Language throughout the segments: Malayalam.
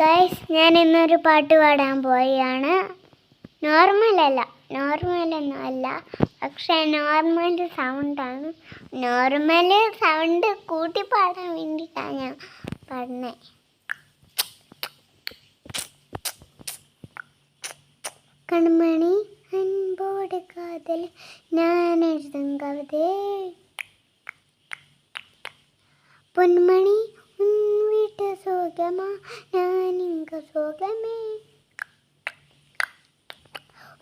ഗൈസ് ഞാൻ ഇന്നൊരു പാട്ട് പാടാൻ പോവുകയാണ്. നോർമലല്ല നോർമലൊന്നും അല്ല. പക്ഷെ നോർമൽ സൗണ്ടാണ് നോർമൽ സൗണ്ട് കൂട്ടി പാടാൻ വേണ്ടിയിട്ടാണ് ഞാൻ പാടുന്നത് കണ്മണി അൻപോട് കാതൽ ഞാൻ എഴുതും കവിതേ. പൊന്മണി ഉൻ വീട്ട് സുഖമാ ഞാനിങ്ക സുഖമേ.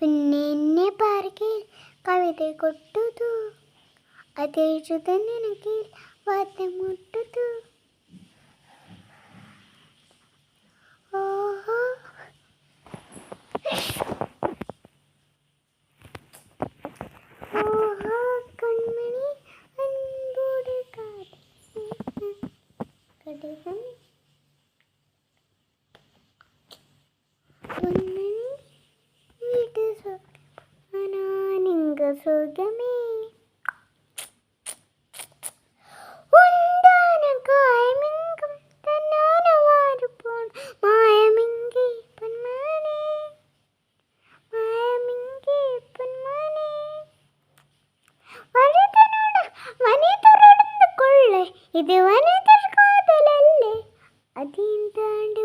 ഉന്നെ പാർക്കിൽ കവിത കൊട്ടുതു. അതെഴുത നിനക്കിൽ വാദ്യം മുട്ടുതു. ഓഹോ. ഓഹോ കൺമണി അൻപോട് ഇത് വനതൽ കാതലല്ലേ അതിന് താണ്ട്